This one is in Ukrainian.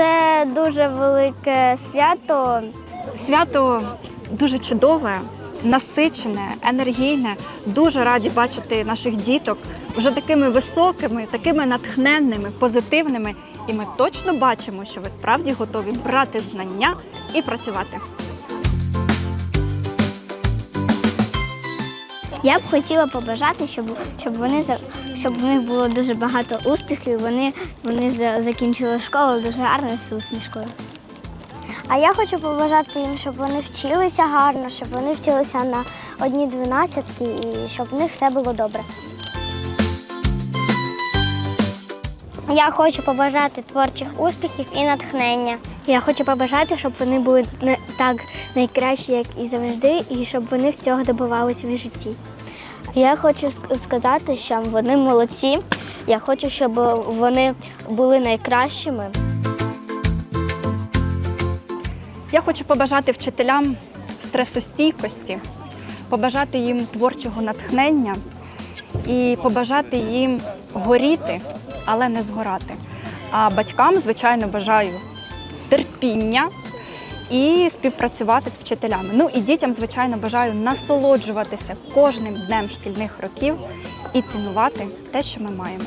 Це дуже велике свято. Свято дуже чудове, насичене, енергійне. Дуже раді бачити наших діток вже такими високими, такими натхненними, позитивними. І ми точно бачимо, що ви справді готові брати знання і працювати. Я б хотіла побажати, щоб, щоб вони щоб в них було дуже багато успіхів. Вони, вони закінчили школу дуже гарно з усмішкою. А я хочу побажати їм, щоб вони вчилися гарно, щоб вони вчилися на одні дванадцятки і щоб в них все було добре. Я хочу побажати творчих успіхів і натхнення. Я хочу побажати, щоб вони були не так найкращі, як і завжди, і щоб вони всього добивалися в житті. Я хочу сказати, що вони молодці. Я хочу, щоб вони були найкращими. Я хочу побажати вчителям стресостійкості, побажати їм творчого натхнення і побажати їм горіти, але не згорати. А батькам, звичайно, бажаю терпіння і співпрацювати з вчителями. Ну і дітям, звичайно, бажаю насолоджуватися кожним днем шкільних років і цінувати те, що ми маємо.